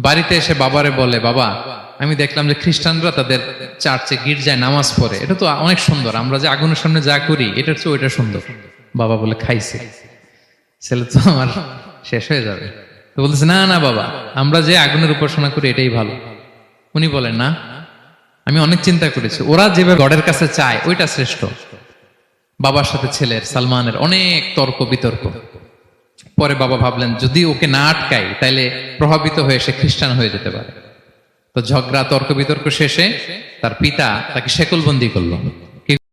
বাড়িতে এসে বাবারে বলে, বাবা, আমি দেখলাম যে খ্রিস্টানরা তাদের চার্চে গির্জায় নামাজ পড়ে। এটা তো অনেক সুন্দর। আমরা যে আগুনের সামনে যা করি, এটার চেয়ে ওইটা সুন্দর। বাবা বলে, খাইছে। ছেলে তো আমার শেষ হয়ে যাবে। তো বলতেছে, না না, বাবা, আমরা যে আগুনের উপাসনা করি, এটাই ভালো। উনি বলেন, না, আমি অনেক চিন্তা করেছি। ওরা যেভাবে গডের কাছে চায়, ওইটা শ্রেষ্ঠ। বাবার সাথে ছেলের, সালমানের অনেক তর্ক বিতর্ক পরে বাবা ভাবলেন যদি ওকে না আটকাই, তাইলে প্রভাবিত হয়ে সে খ্রিস্টান হয়ে যেতে পারে। তো ঝগড়া, তর্ক বিতর্ক শেষে তার পিতা তাকে শেকলবন্দি করল।